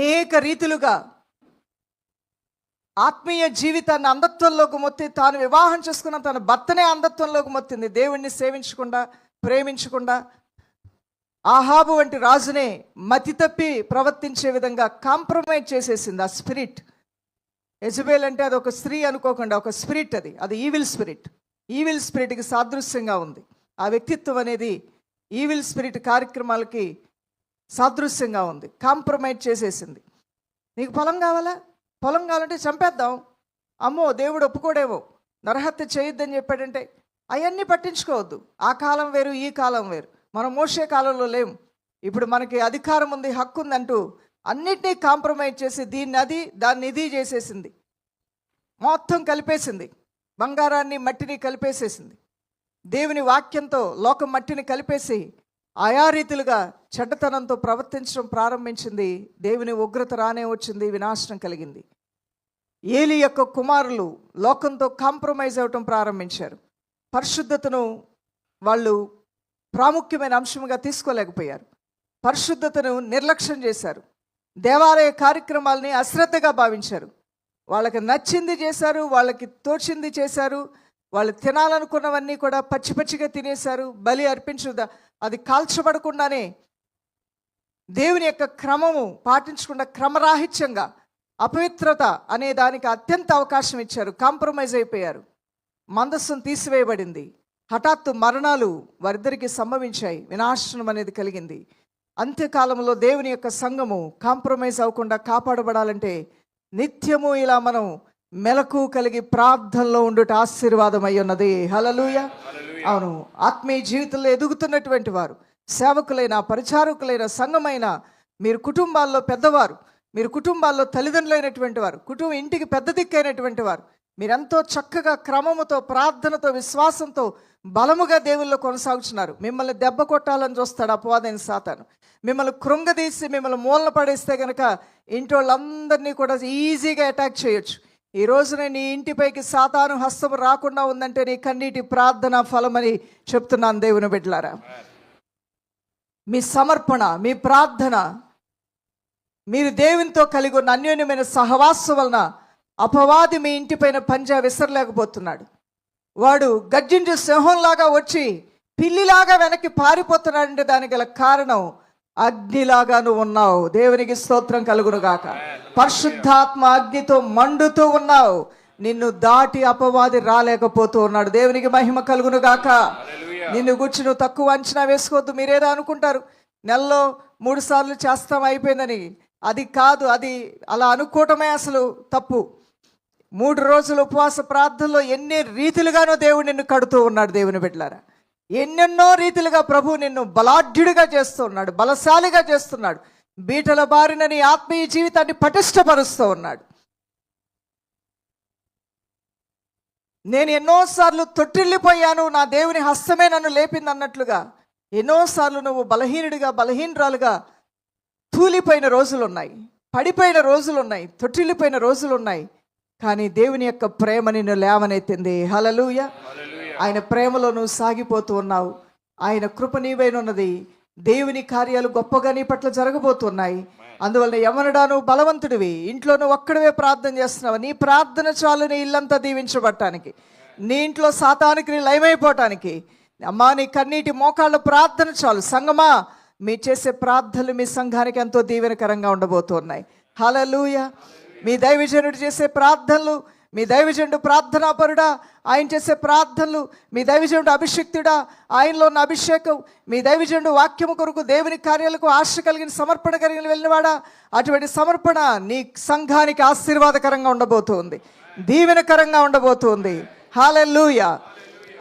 అనేక రీతిలుగా ఆత్మీయ జీవితాన్ని అంధత్వంలోకి మొత్తి తాను వివాహం చేసుకున్న తన భర్తనే అంధత్వంలోకి మొత్తింది. దేవుణ్ణి సేవించకుండా ప్రేమించకుండా ఆహాబు వంటి రాజునే మతి తప్పి ప్రవర్తించే విధంగా కాంప్రమైజ్ చేసేసింది ఆ స్పిరిట్. యజబేల్ అంటే అది ఒక స్త్రీ అనుకోకుండా ఒక స్పిరిట్ అది. అది ఈవిల్ స్పిరిట్. ఈవిల్ స్పిరిట్కి సాదృశ్యంగా ఉంది. ఆ వ్యక్తిత్వం అనేది ఈవిల్ స్పిరిట్ కార్యక్రమాలకి సాదృశ్యంగా ఉంది. కాంప్రమైజ్ చేసేసింది. నీకు పొలం కావాలా? పొలం కావాలంటే చంపేద్దాం. అమ్మో దేవుడు ఒప్పుకోడేవో నరహత్య చేయొద్దని చెప్పాడంటే అవన్నీ పట్టించుకోవద్దు. ఆ కాలం వేరు ఈ కాలం వేరు. మనం మోసే కాలంలో లేము ఇప్పుడు మనకి అధికారం ఉంది హక్కు ఉందంటూ అన్నిటినీ కాంప్రమైజ్ చేసి దీన్ని అది దాన్ని ఇది చేసేసింది. మొత్తం కలిపేసింది. బంగారాన్ని మట్టిని కలిపేసేసింది. దేవుని వాక్యంతో లోకం మట్టిని కలిపేసి ఆయా రీతిలుగా చెడ్డతనంతో ప్రవర్తించడం ప్రారంభించింది. దేవుని ఉగ్రత రానే వచ్చింది వినాశనం కలిగింది. ఏలి యొక్క కుమారులు లోకంతో కాంప్రమైజ్ అవ్వటం ప్రారంభించారు. పరిశుద్ధతను వాళ్ళు ప్రాముఖ్యమైన అంశంగా తీసుకోలేకపోయారు. పరిశుద్ధతను నిర్లక్ష్యం చేశారు. దేవాలయ కార్యక్రమాలని అశ్రద్ధగా భావించారు. వాళ్ళకి నచ్చింది చేశారు వాళ్ళకి తోచింది చేశారు వాళ్ళు తినాలనుకున్నవన్నీ కూడా పచ్చి పచ్చిగా తినేశారు బలి అర్పించుదా అది కాల్చబడకుండానే దేవుని యొక్క క్రమము పాటించకుండా క్రమరాహిత్యంగా అపవిత్రత అనే దానికి అత్యంత అవకాశం ఇచ్చారు. కాంప్రమైజ్ అయిపోయారు. మందస్సును తీసివేయబడింది. హఠాత్తు మరణాలు వారిద్దరికి సంభవించాయి. వినాశనం అనేది కలిగింది. అంత్యకాలంలో దేవుని యొక్క సంఘము కాంప్రమైజ్ అవ్వకుండా కాపాడబడాలంటే నిత్యము ఇలా మనం మెలకు కలిగి ప్రార్థనలో ఉండుట ఆశీర్వాదం అయి ఉన్నది. హలలుయ అవును ఆత్మీయ జీవితంలో ఎదుగుతున్నటువంటి వారు సేవకులైన పరిచారకులైన సంఘమైన మీరు కుటుంబాల్లో పెద్దవారు మీరు కుటుంబాల్లో తల్లిదండ్రులైనటువంటి వారు కుటుంబం ఇంటికి పెద్ద దిక్కైనటువంటి వారు మీరెంతో చక్కగా క్రమముతో ప్రార్థనతో విశ్వాసంతో బలముగా దేవుల్లో కొనసాగుతున్నారు మిమ్మల్ని దెబ్బ కొట్టాలని చూస్తాడు అపవాదైన సాతాను. మిమ్మల్ని కృంగదీసి మిమ్మల్ని మూలన పడేస్తే కనుక ఇంటి వాళ్ళందరినీ కూడా ఈజీగా అటాక్ చేయొచ్చు. ఈ రోజున నీ ఇంటిపైకి సాతాను హస్తం రాకుండా ఉందంటే నీ కన్నీటి ప్రార్థన ఫలమని చెప్తున్నాను దేవుని బిడ్డలారా. మీ సమర్పణ మీ ప్రార్థన మీరు దేవునితో కలిగి ఉన్న అన్యోన్యమైన సహవాసం వలన అపవాది మీ ఇంటిపైన పంజా విసరలేకపోతున్నాడు. వాడు గర్జించే సింహంలాగా వచ్చి పిల్లిలాగా వెనక్కి పారిపోతున్నాడంటే దానికి గల కారణం అగ్నిలాగా నువ్వు ఉన్నావు. దేవునికి స్తోత్రం కలుగును గాక. పరిశుద్ధాత్మ అగ్నితో మండుతూ ఉన్నావు. నిన్ను దాటి అపవాది రాలేకపోతూ ఉన్నాడు. దేవునికి మహిమ కలుగును గాక. నిన్ను గుర్చి నువ్వు తక్కువ అంచనా వేసుకోవద్దు. మీరేదో అనుకుంటారు. నెలలో మూడు సార్లు చేస్తాం అయిపోయిందని. అది కాదు అది అలా అనుకోవటమే అసలు తప్పు. మూడు రోజులు ఉపవాస ప్రార్థనలో ఎన్ని రీతిలుగానో దేవుడు నిన్ను కడుతూ ఉన్నాడు దేవుని బిడ్డలారా. ఎన్నెన్నో రీతిలుగా ప్రభు నిన్ను బలాఢ్యుడిగా చేస్తూ ఉన్నాడు బలశాలిగా చేస్తున్నాడు. బీటల బారిన నీ ఆత్మీయ జీవితాన్ని పటిష్టపరుస్తూ ఉన్నాడు. నేను ఎన్నోసార్లు తొట్టిల్లిపోయాను నా దేవుని హస్తమే నన్ను లేపింది అన్నట్లుగా ఎన్నోసార్లు నువ్వు బలహీనుడిగా బలహీనరాలుగా తూలిపోయిన రోజులున్నాయి పడిపోయిన రోజులు ఉన్నాయి తొట్టిల్లిపోయిన రోజులున్నాయి. కానీ దేవుని యొక్క ప్రేమ నిన్ను లేవనెత్తింది. హలలుయ ఆయన ప్రేమలో నువ్వు సాగిపోతూ ఉన్నావు. ఆయన కృప నీవైనన్నది దేవుని కార్యాలు గొప్పగా నీ పట్ల జరగబోతున్నాయి. అందువల్ల యమనుడా నువ్వు బలవంతుడివి. ఇంట్లో నువ్వు ఒక్కడవే ప్రార్థన చేస్తున్నావు. నీ ప్రార్థన చాలు నీ ఇల్లంతా దీవించబట్టానికి నీ ఇంట్లో సాతానికి నీ లయమైపోవటానికి. అమ్మా నీ కన్నీటి మోకాళ్ళ ప్రార్థన చాలు. సంగమా మీ చేసే ప్రార్థనలు మీ సంఘానికి ఎంతో దీవెనకరంగా ఉండబోతున్నాయి. హలలుయ మీ దైవజనుడు చేసే ప్రార్థనలు మీ దైవజనుడు ప్రార్థనాపరుడా ఆయన చేసే ప్రార్థనలు మీ దైవజనుడు అభిషక్తుడా ఆయనలో ఉన్న అభిషేకం మీ దైవజనుడు వాక్యము కొరకు దేవుని కార్యాలకు ఆశ కలిగిన సమర్పణ కలిగిన వెళ్ళినవాడా అటువంటి సమర్పణ నీ సంఘానికి ఆశీర్వాదకరంగా ఉండబోతుంది. దీవెనకరంగా ఉండబోతుంది. హాలెల్లుయ.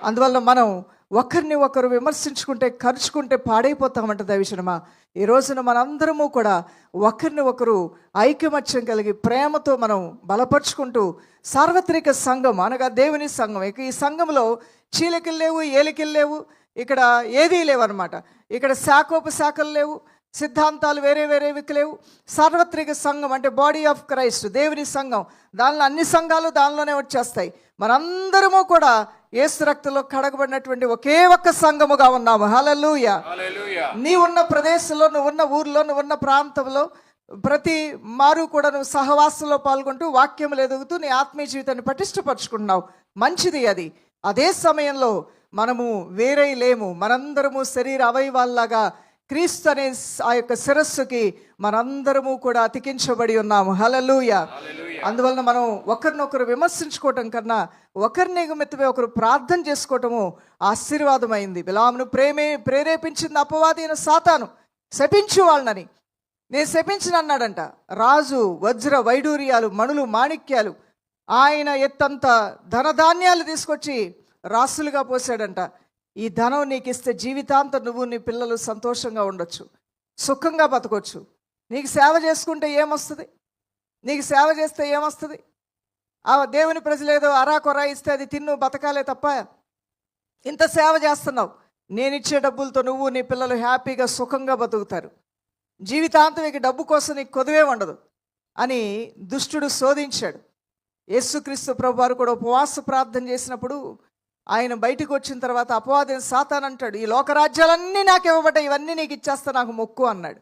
అందువల్ల మనం ఒకరిని ఒకరు విమర్శించుకుంటే ఖర్చుకుంటే పాడైపోతామంట దైవజనమా ఈ రోజున మనందరము కూడా ఒకరిని ఒకరు ఐకమత్యం కలిగి ప్రేమతో మనం బలపరుచుకుంటూ సార్వత్రిక సంఘం అనగా దేవుని సంఘం. ఇక ఈ సంఘంలో చీలకిలు లేవు ఏలికలు లేవు ఇక్కడ ఏదీ లేవు అనమాట ఇక్కడ శాఖోపశాఖలు లేవు సిద్ధాంతాలు వేరే వేరేవి లేవు. సార్వత్రిక సంఘం అంటే బాడీ ఆఫ్ క్రైస్ట్ దేవుని సంఘం. దానిలో అన్ని సంఘాలు దానిలోనే వచ్చేస్తాయి. మనందరము కూడా ఏసు రక్తంలో కడగబడినటువంటి ఒకే ఒక్క సంఘముగా ఉన్నాము. హలలుయ నీ ఉన్న ప్రదేశంలో నువ్వు ఉన్న ఊర్లో నువ్వు ఉన్న ప్రాంతంలో ప్రతి మారు కూడా నువ్వు సహవాసంలో పాల్గొంటూ వాక్యములు ఎదుగుతూ నీ ఆత్మీయ జీవితాన్ని పటిష్టపరుచుకుంటున్నావు. మంచిది అది. అదే సమయంలో మనము వేరే లేము. మనందరము శరీర అవయవాల్లాగా క్రీస్తు అనే ఆ యొక్క శిరస్సుకి మనందరము కూడా అతికించబడి ఉన్నాము. హలలుయ అందువలన మనం ఒకరినొకరు విమర్శించుకోవటం కన్నా ఒకరిని ఎగుమెత్తమే ఒకరు ప్రార్థన చేసుకోవటము ఆశీర్వాదమైంది. బిలామును ప్రేమే ప్రేరేపించింది అపవాది అయిన సాతాను. శపించు వాళ్ళని. నేను శపించిన అన్నాడంట. రాజు వజ్ర వైడూర్యాలు మణులు మాణిక్యాలు. ఆయన ఎత్తంత ధనధాన్యాలు తీసుకొచ్చి రాసులుగా పోసాడంట ఈ ధనం నీకు ఇస్తే జీవితాంతం నువ్వు నీ పిల్లలు సంతోషంగా ఉండొచ్చు సుఖంగా బతకొచ్చు. నీకు సేవ చేసుకుంటే ఏమొస్తుంది? నీకు సేవ చేస్తే ఏమొస్తుంది? ఆ దేవుని ప్రజలేదో అరా కొరా ఇస్తే అది తిన్ను బతకాలే తప్ప ఇంత సేవ చేస్తున్నావు. నేనిచ్చే డబ్బులతో నువ్వు నీ పిల్లలు హ్యాపీగా సుఖంగా బతుకుతారు. జీవితాంతం ఇక డబ్బు కోసం నీకు కొదువే ఉండదు అని దుష్టుడు శోధించాడు. యేసుక్రీస్తు ప్రభు వారు కూడా ఉపవాస ప్రార్థన చేసినప్పుడు ఆయన బయటకు వచ్చిన తర్వాత అపవాదం సాతాన్ అంటాడు ఈ లోకరాజ్యాలన్నీ నాకు ఇవ్వబడ్డాయి ఇవన్నీ నీకు ఇచ్చేస్తా నాకు మొక్కు అన్నాడు.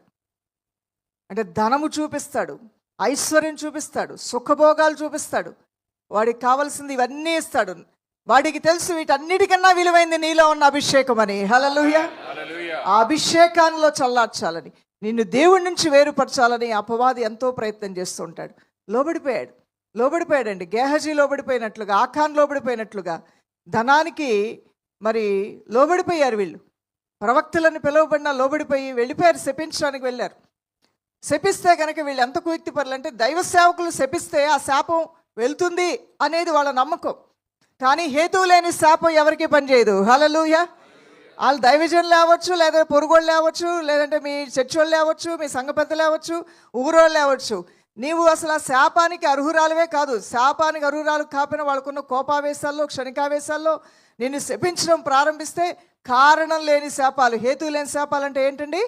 అంటే ధనము చూపిస్తాడు ఐశ్వర్యం చూపిస్తాడు సుఖభోగాలు చూపిస్తాడు. వాడికి కావాల్సింది ఇవన్నీ ఇస్తాడు. వాడికి తెలుసు వీటన్నిటికన్నా విలువైంది నీలో ఉన్న అభిషేకం అని. హలలుయ ఆ అభిషేకాల్లో చల్లార్చాలని. నిన్ను దేవుడి నుంచి వేరుపరచాలని అపవాది ఎంతో ప్రయత్నం చేస్తూ ఉంటాడు. లోబడిపోయాడు. లోబడిపోయాడండి. గేహజీ లోబడిపోయినట్లుగా ఆఖాన్ లోబడిపోయినట్లుగా. ధనానికి మరి లోబడిపోయారు వీళ్ళు. ప్రవక్తలను పిలువబడిన లోబడిపోయి వెళ్ళిపోయారు శపించడానికి వెళ్ళారు. శపిస్తే కనుక వీళ్ళు ఎంత కుయుక్తి అంటే దైవ సేవకులు శపిస్తే ఆ శాపం వెళ్తుంది అనేది వాళ్ళ నమ్మకం. కానీ హేతువు లేని శాపం ఎవరికి పనిచేయదు హలలుయ వాళ్ళు దైవజనులు లేవచ్చు లేదా పొరుగోళ్ళు లేవచ్చు లేదంటే మీ చర్చోళ్ళు అవ్వచ్చు లేవచ్చు మీ సంఘ పెద్దలు లేవచ్చు ఊరోళ్ళు లేవచ్చు. నీవు అసలు ఆ శాపానికి అర్హురాలవే కాదు. శాపానికి అర్హురాలు కాపిన వాళ్ళకున్న కోపావేశాల్లో క్షణికావేశాల్లో నిన్ను శపించడం ప్రారంభిస్తే కారణం లేని శాపాలు. హేతు లేని శాపాలు అంటే ఏంటండి?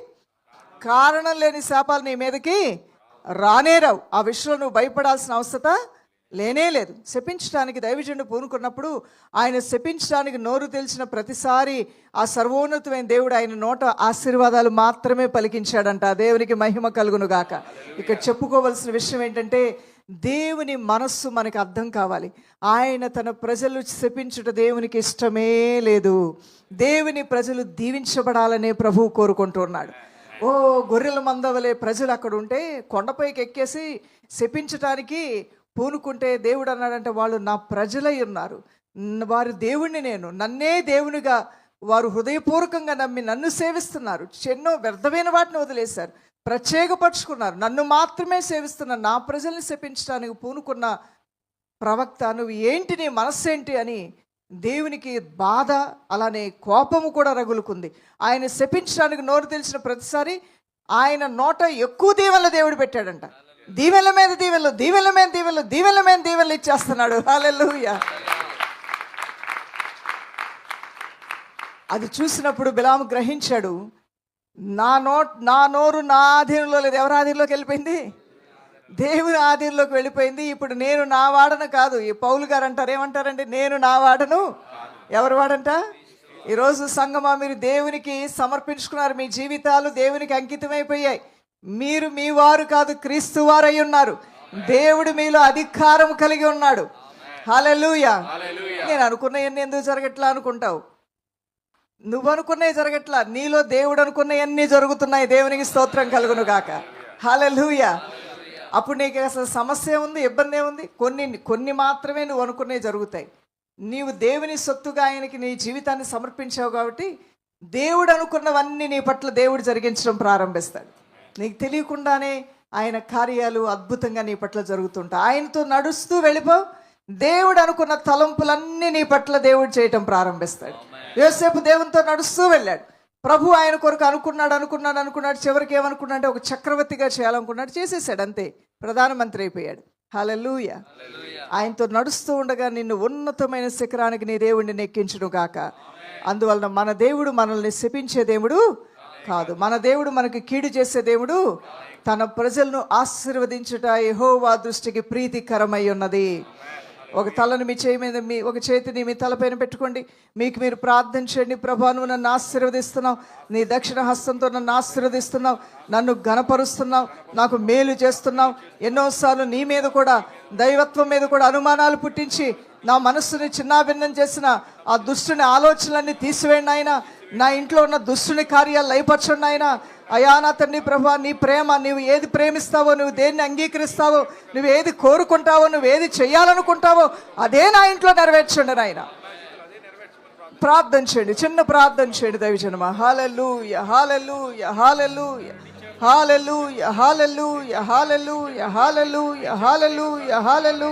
కారణం లేని శాపాలు నీ మీదకి రానేరావు ఆ విషయంలో నువ్వు భయపడాల్సిన అవసరత లేనే లేదు. శపించడానికి దైవజనుడు పూనుకున్నప్పుడు ఆయన శపించడానికి నోరు తెలిసిన ప్రతిసారి ఆ సర్వోన్నతమైన దేవుడు ఆయన నోట ఆశీర్వాదాలు మాత్రమే పలికించాడంట. ఆ దేవునికి మహిమ కలుగును గాక. ఇక్కడ చెప్పుకోవలసిన విషయం ఏంటంటే దేవుని మనస్సు మనకు అర్థం కావాలి. ఆయన తన ప్రజలు శపించుట దేవునికి ఇష్టమే లేదు. దేవుని ప్రజలు దీవించబడాలనే ప్రభువు కోరుకుంటున్నాడు ఓ గొర్రెల మందవలే ప్రజలు అక్కడ ఉంటే కొండపైకి ఎక్కేసి శపించటానికి పూనుకుంటే దేవుడు అన్నాడంటే వాళ్ళు నా ప్రజలై ఉన్నారు. వారి దేవుణ్ణి నేను. నన్నే దేవునిగా వారు హృదయపూర్వకంగా నమ్మి నన్ను సేవిస్తున్నారు. ఎన్నో వ్యర్థమైన వాటిని వదిలేశారు. ప్రత్యేకపరుచుకున్నారు. నన్ను మాత్రమే సేవిస్తున్న నా ప్రజల్ని శపించడానికి పూనుకున్న ప్రవక్త నువ్వు ఏంటి? నీ మనస్సేంటి అని దేవునికి బాధ అలానే కోపము కూడా రగులుకుంది. ఆయన శపించడానికి నోరు తెలిసిన ప్రతిసారి ఆయన నోట ఎక్కువ దీవెనలు దేవుడు పెట్టాడంట. దీవెల మీద దీవెలు దీవెల మీద దీవెలు దీవెల మీద దీవెలు ఇచ్చేస్తున్నాడు. హల్లెలూయా అది చూసినప్పుడు బిలాము గ్రహించాడు నా నోట్ నా నోరు నా ఆధీనంలో లేదు. ఎవరి ఆధీనంలోకి వెళ్ళిపోయింది? దేవుని ఆధీనంలోకి వెళ్ళిపోయింది. ఇప్పుడు నేను నా వాడను కాదు. ఈ పౌలు గారు అంటారు ఏమంటారండి? నేను నా వాడను. ఎవరు వాడంట? ఈరోజు సంగమా మీరు దేవునికి సమర్పించుకున్నారు. మీ జీవితాలు దేవునికి అంకితమైపోయాయి. మీరు మీ వారు కాదు క్రీస్తు వారై ఉన్నారు. దేవుడు మీలో అధికారం కలిగి ఉన్నాడు. హల్లెలూయా. నేను అనుకున్నవన్నీ ఎందుకు జరగట్లా అనుకుంటావు? నువ్వు అనుకున్నవి జరగట్లా నీలో దేవుడు అనుకున్నవన్నీ జరుగుతున్నాయి. దేవునికి స్తోత్రం కలుగును గాక. హల్లెలూయా. అప్పుడు నీకు అసలు సమస్య ఉంది ఇబ్బంది ఏముంది కొన్ని కొన్ని మాత్రమే నువ్వు అనుకున్నవి జరుగుతాయి. నీవు దేవుని సొత్తుగా ఆయనకి నీ జీవితాన్ని సమర్పించావు కాబట్టి దేవుడు అనుకున్నవన్నీ నీ పట్ల దేవుడు జరిగించడం ప్రారంభిస్తాడు. నీకు తెలియకుండానే ఆయన కార్యాలు అద్భుతంగా నీ పట్ల జరుగుతుంటాయి. ఆయనతో నడుస్తూ వెళ్ళిపో. దేవుడు అనుకున్న తలంపులన్నీ నీ పట్ల దేవుడు చేయటం ప్రారంభిస్తాడు. యోసేపు దేవునితో నడుస్తూ వెళ్ళాడు. ప్రభు ఆయన కొరకు అనుకున్నాడు అనుకున్నాడు అనుకున్నాడు. చివరికి ఏమనుకున్నాడు అంటే ఒక చక్రవర్తిగా చేయాలనుకున్నాడు. చేసేసాడు అంతే. ప్రధానమంత్రి అయిపోయాడు. హలలుయ ఆయనతో నడుస్తూ ఉండగా నిన్ను ఉన్నతమైన శిఖరానికి నీ దేవుడిని నెక్కించును గాక. అందువలన మన దేవుడు మనల్ని శపించే దేవుడు కాదు. మన దేవుడు మనకి కీడు చేసే దేవుడు తన ప్రజలను ఆశీర్వదించుట యెహోవా దృష్టికి ప్రీతికరమై ఉన్నది. ఒక తలను మీ చేయి మీద మీ ఒక చేతిని మీ తలపైన పెట్టుకోండి. మీకు మీరు ప్రార్థన చేయండి. ప్రభా నువ్వు నన్ను ఆశీర్వదిస్తున్నావు. నీ దక్షిణ హస్తంతో నన్ను ఆశీర్వదిస్తున్నావు. నన్ను ఘనపరుస్తున్నావు. నాకు మేలు చేస్తున్నావు. ఎన్నోసార్లు నీ మీద కూడా దైవత్వం మీద కూడా అనుమానాలు పుట్టించి నా మనస్సుని చిన్నాభిన్నం చేసిన ఆ దుష్టుని ఆలోచనలన్నీ తీసివేయండి ఆయన నా ఇంట్లో ఉన్న దుస్తుని కార్యాలు లయపరచండి ఆయన అయా నా తండ్రి ప్రభా నీ ప్రేమ నువ్వు ఏది ప్రేమిస్తావో నువ్వు దేన్ని అంగీకరిస్తావో నువ్వు ఏది కోరుకుంటావో నువ్వు ఏది చేయాలనుకుంటావో అదే నా ఇంట్లో నెరవేర్చండి నాయన. ప్రార్థన చేయండి చిన్న ప్రార్థన చేయండి దైవజనమ. హాలెల్లు యహాలెల్లు యహాలెల్లు హాలెల్లు యహాలెల్లు యహాలెల్లు యహాలెల్లు యహాలెల్లు యహాలెల్లు యహాలెల్లు